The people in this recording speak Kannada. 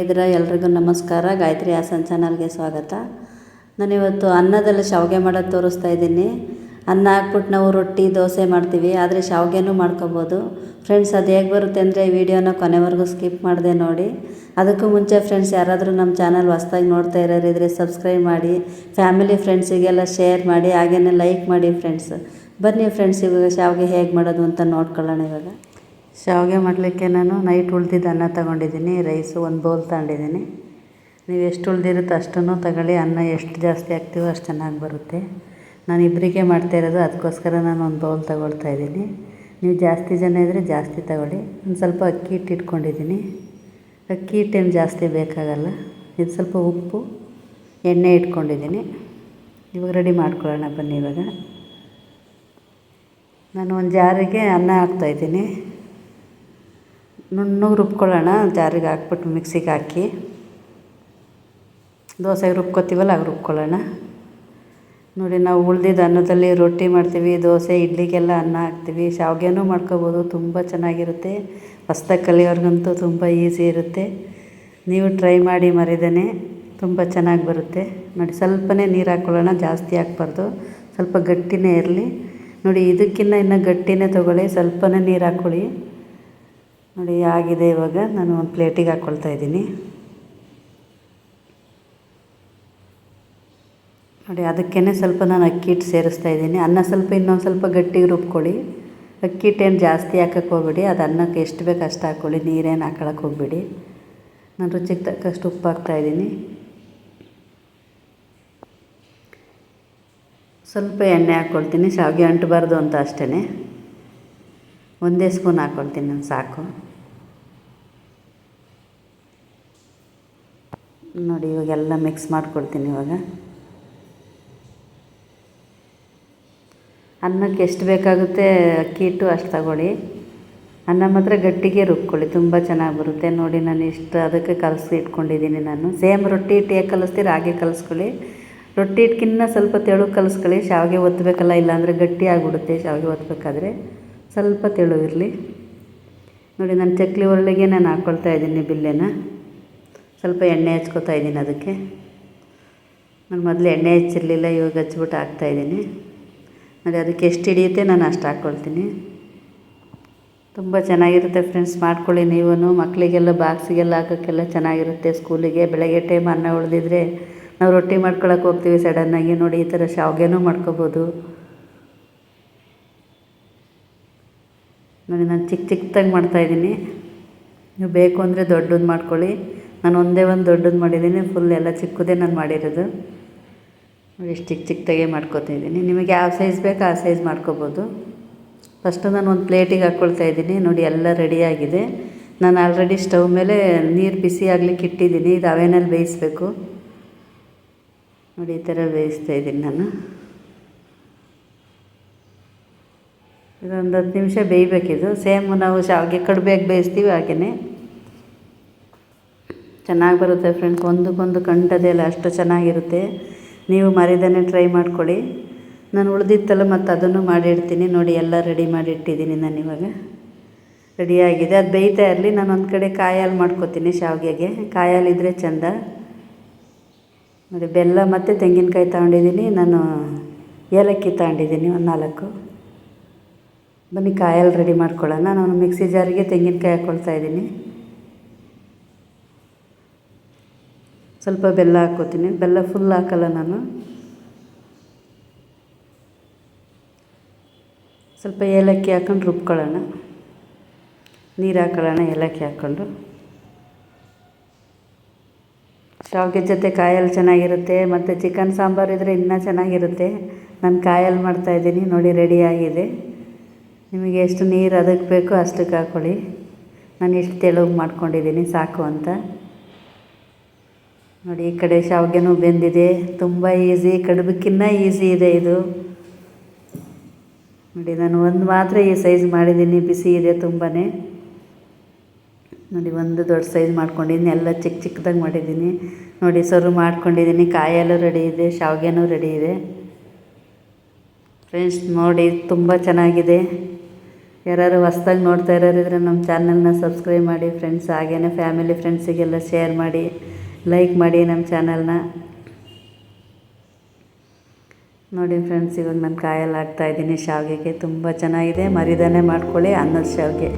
ಎಲ್ಲರಿಗೂ ನಮಸ್ಕಾರ. ಗಾಯತ್ರಿ ಹಾಸನ್ ಚಾನಲ್ಗೆ ಸ್ವಾಗತ. ನಾನಿವತ್ತು ಅನ್ನದಲ್ಲಿ ಶಾವಿಗೆ ಮಾಡೋದು ತೋರಿಸ್ತಾ ಇದ್ದೀನಿ. ಅನ್ನ ಹಾಕ್ಬಿಟ್ಟು ನಾವು ರೊಟ್ಟಿ, ದೋಸೆ ಮಾಡ್ತೀವಿ. ಆದರೆ ಶಾವಿಗೆನೂ ಮಾಡ್ಕೋಬೋದು. ಫ್ರೆಂಡ್ಸ್ ಅದು ಹೇಗೆ ಬರುತ್ತೆ ಅಂದರೆ ಈ ವಿಡಿಯೋನ ಕೊನೆವರೆಗೂ ಸ್ಕಿಪ್ ಮಾಡಿದೆ ನೋಡಿ. ಅದಕ್ಕೂ ಮುಂಚೆ ಫ್ರೆಂಡ್ಸ್ ಯಾರಾದರೂ ನಮ್ಮ ಚಾನಲ್ ಹೊಸ್ದಾಗಿ ನೋಡ್ತಾ ಇರೋರಿದ್ರೆ ಸಬ್ಸ್ಕ್ರೈಬ್ ಮಾಡಿ ಫ್ಯಾಮಿಲಿ ಫ್ರೆಂಡ್ಸಿಗೆಲ್ಲ ಶೇರ್ ಮಾಡಿ ಹಾಗೆಯೇ ಲೈಕ್ ಮಾಡಿ ಫ್ರೆಂಡ್ಸ್ ಬನ್ನಿ ಫ್ರೆಂಡ್ಸ್ ಇವಾಗ ಶಾವಿಗೆ ಹೇಗೆ ಮಾಡೋದು ಅಂತ ನೋಡ್ಕೊಳ್ಳೋಣ ಇವಾಗ. ಶಾವಿಗೆ ಮಾಡಲಿಕ್ಕೆ ನಾನು ನೈಟ್ ಉಳ್ದಿದ್ದ ಅನ್ನ ತಗೊಂಡಿದ್ದೀನಿ ರೈಸು ಒಂದು ಬೌಲ್ ತಗೊಂಡಿದ್ದೀನಿ. ನೀವು ಎಷ್ಟು ಉಳ್ದಿರುತ್ತೋ ಅಷ್ಟನ್ನು ತಗೊಳ್ಳಿ, ಅನ್ನ ಎಷ್ಟು ಜಾಸ್ತಿ ಹಾಕ್ತೀವೋ ಅಷ್ಟು ಚೆನ್ನಾಗಿ ಬರುತ್ತೆ. ನಾನು ಇಬ್ಬರಿಗೆ ಮಾಡ್ತಾ ಇರೋದು ಅದಕ್ಕೋಸ್ಕರ ನಾನು ಒಂದು ಬೌಲ್ ತಗೊಳ್ತಾ ಇದ್ದೀನಿ. ನೀವು ಜಾಸ್ತಿ ಜನ ಇದ್ದರೆ ಜಾಸ್ತಿ ತಗೊಳ್ಳಿ. ಒಂದು ಸ್ವಲ್ಪ ಅಕ್ಕಿ ಹಿಟ್ಟು ಇಟ್ಕೊಂಡಿದ್ದೀನಿ. ಅಕ್ಕಿ ಹಿಟ್ಟೇನು ಜಾಸ್ತಿ ಬೇಕಾಗಲ್ಲ. ಇದು ಸ್ವಲ್ಪ ಉಪ್ಪು, ಎಣ್ಣೆ ಇಟ್ಕೊಂಡಿದ್ದೀನಿ. ಇವಾಗ ರೆಡಿ ಮಾಡ್ಕೊಳ್ಳೋಣ ಬನ್ನಿ ಇವಾಗ. ನಾನು ಒಂದು ಜಾರಿಗೆ ಅನ್ನ ಹಾಕ್ತಾಯಿದ್ದೀನಿ ನುಣ್ಣಗೆ ರುಬ್ಕೊಳ್ಳೋಣ, ಜಾರಿಗೆ ಹಾಕ್ಬಿಟ್ಟು ಮಿಕ್ಸಿಗೆ ಹಾಕಿ. ದೋಸೆಗೆ ರುಬ್ಕೊತೀವಲ್ಲ ಆಗ ರುಬ್ಕೊಳ್ಳೋಣ. ನೋಡಿ, ನಾವು ಉಳ್ದಿದ್ದ ಅನ್ನದಲ್ಲಿ ರೊಟ್ಟಿ ಮಾಡ್ತೀವಿ, ದೋಸೆ, ಇಡ್ಲಿಗೆಲ್ಲ ಅನ್ನ ಹಾಕ್ತೀವಿ. ಶಾವಿಗೆನೂ ಮಾಡ್ಕೋಬೋದು, ತುಂಬ ಚೆನ್ನಾಗಿರುತ್ತೆ. ಹೊಸ್ದಾಗಿ ಕಲಿಯೋರ್ಗಂತೂ ತುಂಬ ಈಸಿ ಇರುತ್ತೆ. ನೀವು ಟ್ರೈ ಮಾಡಿ ಮರಿದೇನೆ, ತುಂಬ ಚೆನ್ನಾಗಿ ಬರುತ್ತೆ. ನೋಡಿ, ಸ್ವಲ್ಪನೇ ನೀರು ಹಾಕ್ಕೊಳ್ಳೋಣ, ಜಾಸ್ತಿ ಹಾಕ್ಬಾರ್ದು. ಸ್ವಲ್ಪ ಗಟ್ಟಿನೇ ಇರಲಿ. ನೋಡಿ ಇದಕ್ಕಿಂತ ಇನ್ನೂ ಗಟ್ಟಿನೇ ತೊಗೊಳ್ಳಿ, ಸ್ವಲ್ಪನೇ ನೀರು ಹಾಕ್ಕೊಳ್ಳಿ. ನೋಡಿ, ಆಗಿದೆ ಇವಾಗ. ನಾನು ಒಂದು ಪ್ಲೇಟಿಗೆ ಹಾಕ್ಕೊಳ್ತಾ ಇದ್ದೀನಿ. ನೋಡಿ ಅದಕ್ಕೇ ಸ್ವಲ್ಪ ನಾನು ಅಕ್ಕಿ ಹಿಟ್ಟು ಸೇರಿಸ್ತಾ ಇದ್ದೀನಿ. ಅನ್ನ ಸ್ವಲ್ಪ ಇನ್ನೊಂದು ಸ್ವಲ್ಪ ಗಟ್ಟಿಗೆ ರುಬ್ಕೊಳ್ಳಿ. ಅಕ್ಕಿ ಹಿಟ್ಟೇನು ಜಾಸ್ತಿ ಹಾಕಕ್ಕೆ ಹೋಗ್ಬೇಡಿ. ಅದು ಅನ್ನಕ್ಕೆ ಎಷ್ಟು ಬೇಕು ಅಷ್ಟು ಹಾಕ್ಕೊಳ್ಳಿ ನೀರೇನು ಹಾಕೊಳಕ್ಕೆ ಹೋಗ್ಬೇಡಿ. ನಾನು ರುಚಿಗೆ ತಕ್ಕಷ್ಟು ಉಪ್ಪು ಹಾಕ್ತಾಯಿದ್ದೀನಿ ಸ್ವಲ್ಪ ಎಣ್ಣೆ ಹಾಕ್ಕೊಳ್ತೀನಿ ಶಾವಿಗೆ ಅಂಟಬಾರ್ದು ಅಂತ ಅಷ್ಟೇ ಒಂದೇ ಸ್ಪೂನ್ ಹಾಕ್ಕೊಳ್ತೀನಿ ನಾನು, ಸಾಕು. ನೋಡಿ ಇವಾಗ ಎಲ್ಲ ಮಿಕ್ಸ್ ಮಾಡ್ಕೊಳ್ತೀನಿ ಇವಾಗ. ಅನ್ನಕ್ಕೆ ಎಷ್ಟು ಬೇಕಾಗುತ್ತೆ ಅಕ್ಕಿ ಹಿಟ್ಟು ಅಷ್ಟು ತಗೊಳ್ಳಿ. ಅನ್ನ ಮಾತ್ರ ಗಟ್ಟಿಗೆ ರುಬ್ಕೊಳ್ಳಿ, ತುಂಬ ಚೆನ್ನಾಗಿ ಬರುತ್ತೆ. ನೋಡಿ, ನಾನು ಇಷ್ಟು ಅದಕ್ಕೆ ಕಲಸಿ ಇಟ್ಕೊಂಡಿದ್ದೀನಿ ನಾನು. ಸೇಮ್ ರೊಟ್ಟಿ ಹಿಟ್ಟು ಹೇಗೆ ಕಲಿಸ್ತೀರ ಹಾಗೆ ಕಲಿಸ್ಕೊಳ್ಳಿ. ರೊಟ್ಟಿ ಹಿಟ್ಕಿನ್ನ ಸ್ವಲ್ಪ ತೆಳು ಕಲಿಸ್ಕೊಳ್ಳಿ. ಶಾವಿಗೆ ಒತ್ತಬೇಕಲ್ಲ ಇಲ್ಲಾಂದರೆ ಗಟ್ಟಿ ಆಗಿಬಿಡುತ್ತೆ ಶಾವಿಗೆ ಒತ್ತಬೇಕಾದ್ರೆ ಸ್ವಲ್ಪ ತೆಳು ಇರಲಿ. ನೋಡಿ, ನಾನು ಚಕ್ಲಿ ಒರಳಿಗೆ ನಾನು ಹಾಕ್ಕೊಳ್ತಾ ಇದ್ದೀನಿ ಬಿಲ್ಲೆನ. ಸ್ವಲ್ಪ ಎಣ್ಣೆ ಹಚ್ಕೋತಾ ಇದ್ದೀನಿ ಅದಕ್ಕೆ. ನಾನು ಮೊದಲು ಎಣ್ಣೆ ಹಚ್ಚಿರಲಿಲ್ಲ, ಇವಾಗ ಹಚ್ಬಿಟ್ಟು ಹಾಕ್ತಾಯಿದ್ದೀನಿ ನೋಡಿ ಅದಕ್ಕೆ ಎಷ್ಟು ಹಿಡಿಯುತ್ತೆ ನಾನು ಅಷ್ಟು ಹಾಕ್ಕೊಳ್ತೀನಿ. ತುಂಬ ಚೆನ್ನಾಗಿರುತ್ತೆ ಫ್ರೆಂಡ್ಸ್, ಮಾಡ್ಕೊಳ್ಳಿ ನೀವೂ ಮಕ್ಕಳಿಗೆಲ್ಲ ಬಾಕ್ಸಿಗೆಲ್ಲ ಹಾಕೋಕ್ಕೆಲ್ಲ ಚೆನ್ನಾಗಿರುತ್ತೆ. ಸ್ಕೂಲಿಗೆ ಬೆಳಗ್ಗೆ ಟೈಮ್ ಅನ್ನ ಉಳಿದಿದ್ರೆ ನಾವು ರೊಟ್ಟಿ ಮಾಡ್ಕೊಳಕ್ಕೆ ಹೋಗ್ತೀವಿ ಸಡನ್ನಾಗಿ ನೋಡಿ, ಈ ಥರ ಶಾವಿಗೆನೂ ಮಾಡ್ಕೋಬೋದು. ನೋಡಿ, ನಾನು ಚಿಕ್ಕ ಚಿಕ್ಕದಾಗಿ ಮಾಡ್ತಾಯಿದ್ದೀನಿ ನೀವು ಬೇಕು ಅಂದರೆ ದೊಡ್ಡದು ಮಾಡ್ಕೊಳ್ಳಿ. ನಾನು ಒಂದೇ ಒಂದು ದೊಡ್ಡದು ಮಾಡಿದ್ದೀನಿ ಫುಲ್ ಎಲ್ಲ ಚಿಕ್ಕದೇ ನಾನು ಮಾಡಿರೋದು. ನೋಡಿ ಚಿಕ್ಕ ಚಿಕ್ಕದಾಗೆ ಮಾಡ್ಕೋತಿದ್ದೀನಿ ನಿಮಗೆ ಯಾವ ಸೈಜ್ ಬೇಕು ಆ ಸೈಜ್ ಮಾಡ್ಕೋಬೋದು. ಫಸ್ಟು ನಾನು ಒಂದು ಪ್ಲೇಟಿಗೆ ಹಾಕ್ಕೊಳ್ತಾ ಇದ್ದೀನಿ. ನೋಡಿ, ಎಲ್ಲ ರೆಡಿಯಾಗಿದೆ ನಾನು ಆಲ್ರೆಡಿ ಸ್ಟವ್ ಮೇಲೆ ನೀರು ಬಿಸಿ ಆಗ್ಲಿಕ್ಕೆ ಇಟ್ಟಿದ್ದೀನಿ. ಇದು ಅವೇನಲ್ಲಿ ಬೇಯಿಸ್ಬೇಕು. ನೋಡಿ, ಈ ಥರ ಬೇಯಿಸ್ತಾ ಇದ್ದೀನಿ ನಾನು. ಇದೊಂದು ಹತ್ತು ನಿಮಿಷ ಬೇಯಬೇಕಿದು. ಸೇಮ್ ನಾವು ಶಾವಿಗೆ ಕಡ್ಬೇಕು ಬೇಯಿಸ್ತೀವಿ ಹಾಗೆಯೇ ಚೆನ್ನಾಗಿ ಬರುತ್ತೆ ಫ್ರೆಂಡ್ಸ್ ಒಂದಕ್ಕೊಂದು ಕಂಟದೇ ಇಲ್ಲ ಅಷ್ಟು ಚೆನ್ನಾಗಿರುತ್ತೆ. ನೀವು ಮರಿದನೇ ಟ್ರೈ ಮಾಡ್ಕೊಳ್ಳಿ. ನಾನು ಉಳಿದಿತ್ತಲ್ಲ ಮತ್ತು ಅದನ್ನು ಮಾಡಿಡ್ತೀನಿ. ನೋಡಿ, ಎಲ್ಲ ರೆಡಿ ಮಾಡಿ ಇಟ್ಟಿದ್ದೀನಿ ನಾನು ಇವಾಗ. ರೆಡಿಯಾಗಿದೆ ಅದು ಬೇಯ್ತಾ ಇರಲಿ. ನಾನು ಒಂದು ಕಡೆ ಕಾಯಲ್ಲಿ ಮಾಡ್ಕೊತೀನಿ ಶಾವಿಗೆಗೆ. ಕಾಯಲ್ಲಿದ್ದರೆ ಚೆಂದ. ನೋಡಿ, ಬೆಲ್ಲ ಮತ್ತು ತೆಂಗಿನಕಾಯಿ ತಗೊಂಡಿದ್ದೀನಿ. ನಾನು ಏಲಕ್ಕಿ ತಗೊಂಡಿದ್ದೀನಿ, ಒಂದು ನಾಲ್ಕು. ಬನ್ನಿ, ಕಾಯಲ್ಲಿ ರೆಡಿ ಮಾಡ್ಕೊಳ್ಳೋಣ. ನಾನು ಮಿಕ್ಸಿ ಜಾರಿಗೆ ತೆಂಗಿನಕಾಯಿ ಹಾಕ್ಕೊಳ್ತಾ ಇದ್ದೀನಿ. ಸ್ವಲ್ಪ ಬೆಲ್ಲ ಹಾಕ್ಕೋತೀನಿ. ಬೆಲ್ಲ ಫುಲ್ ಹಾಕಲ್ಲ ನಾನು. ಸ್ವಲ್ಪ ಏಲಕ್ಕಿ ಹಾಕ್ಕೊಂಡು ರುಬ್ಕೊಳ್ಳೋಣ. ನೀರು ಹಾಕೊಳ್ಳೋಣ, ಏಲಕ್ಕಿ ಹಾಕ್ಕೊಂಡು. ಶಾವಿಗೆ ಜೊತೆ ಕಾಯಲ್ಲಿ ಚೆನ್ನಾಗಿರುತ್ತೆ, ಮತ್ತು ಚಿಕನ್ ಸಾಂಬಾರು ಇದ್ದರೆ ಇನ್ನೂ ಚೆನ್ನಾಗಿರುತ್ತೆ. ನಾನು ಕಾಯಲ್ಲಿ ಮಾಡ್ತಾಯಿದ್ದೀನಿ ನೋಡಿ ರೆಡಿಯಾಗಿದೆ ನಿಮಗೆ ಎಷ್ಟು ನೀರು ಅದಕ್ಕೆ ಬೇಕೋ ಅಷ್ಟಕ್ಕೆ ಹಾಕ್ಕೊಳ್ಳಿ ನಾನು ಎಷ್ಟು ತೆಳುವು ಮಾಡ್ಕೊಂಡಿದ್ದೀನಿ, ಸಾಕು ಅಂತ. ನೋಡಿ, ಈ ಕಡೆ ಶಾವಿಗೆನೂ ಬೆಂದಿದೆ. ತುಂಬ ಈಸಿ ಕಡುಬಕ್ಕಿನ್ನ ಈಸಿ ಇದೆ ಇದು. ನೋಡಿ, ನಾನು ಒಂದು ಮಾತ್ರ ಈ ಸೈಜ್ ಮಾಡಿದ್ದೀನಿ, ಬಿಸಿ ಇದೆ ತುಂಬಾ ನೋಡಿ, ಒಂದು ದೊಡ್ಡ ಸೈಜ್ ಮಾಡ್ಕೊಂಡಿದ್ದೀನಿ, ಎಲ್ಲ ಚಿಕ್ಕ ಚಿಕ್ಕದಾಗಿ ಮಾಡಿದ್ದೀನಿ. ನೋಡಿ ಸರ್ವ್ ಮಾಡ್ಕೊಂಡಿದ್ದೀನಿ, ಕಾಯಲು ರೆಡಿ ಇದೆ, ಶಾವಿಗೆನೂ ರೆಡಿ ಇದೆ. ಫ್ರೆಂಡ್ಸ್, ನೋಡಿ, ತುಂಬ ಚೆನ್ನಾಗಿದೆ. ಯಾರು ಹೊಸ್ದಾಗಿ ನೋಡ್ತಾ ಇರೋರಿದ್ರೆ ನಮ್ಮ ಚಾನಲ್ನ ಸಬ್ಸ್ಕ್ರೈಬ್ ಮಾಡಿ ಫ್ರೆಂಡ್ಸ್ ಹಾಗೇ ಫ್ಯಾಮಿಲಿ ಫ್ರೆಂಡ್ಸಿಗೆಲ್ಲ ಶೇರ್ ಮಾಡಿ. ಲೈಕ್ ಮಾಡಿ ನಮ್ಮ ಚಾನಲ್ನ ನೋಡಿ ಫ್ರೆಂಡ್ಸ್ ಇವಾಗ ನಾನು ಕಾಯಲ್ಲಿ ಹಾಕ್ತಾಯಿದ್ದೀನಿ ಶಾವಿಗೆಗೆ. ತುಂಬ ಚೆನ್ನಾಗಿದೆ. ಮರಿದಾನೆ ಮಾಡ್ಕೊಳ್ಳಿ ಅನ್ನದ ಶಾವಿಗೆ.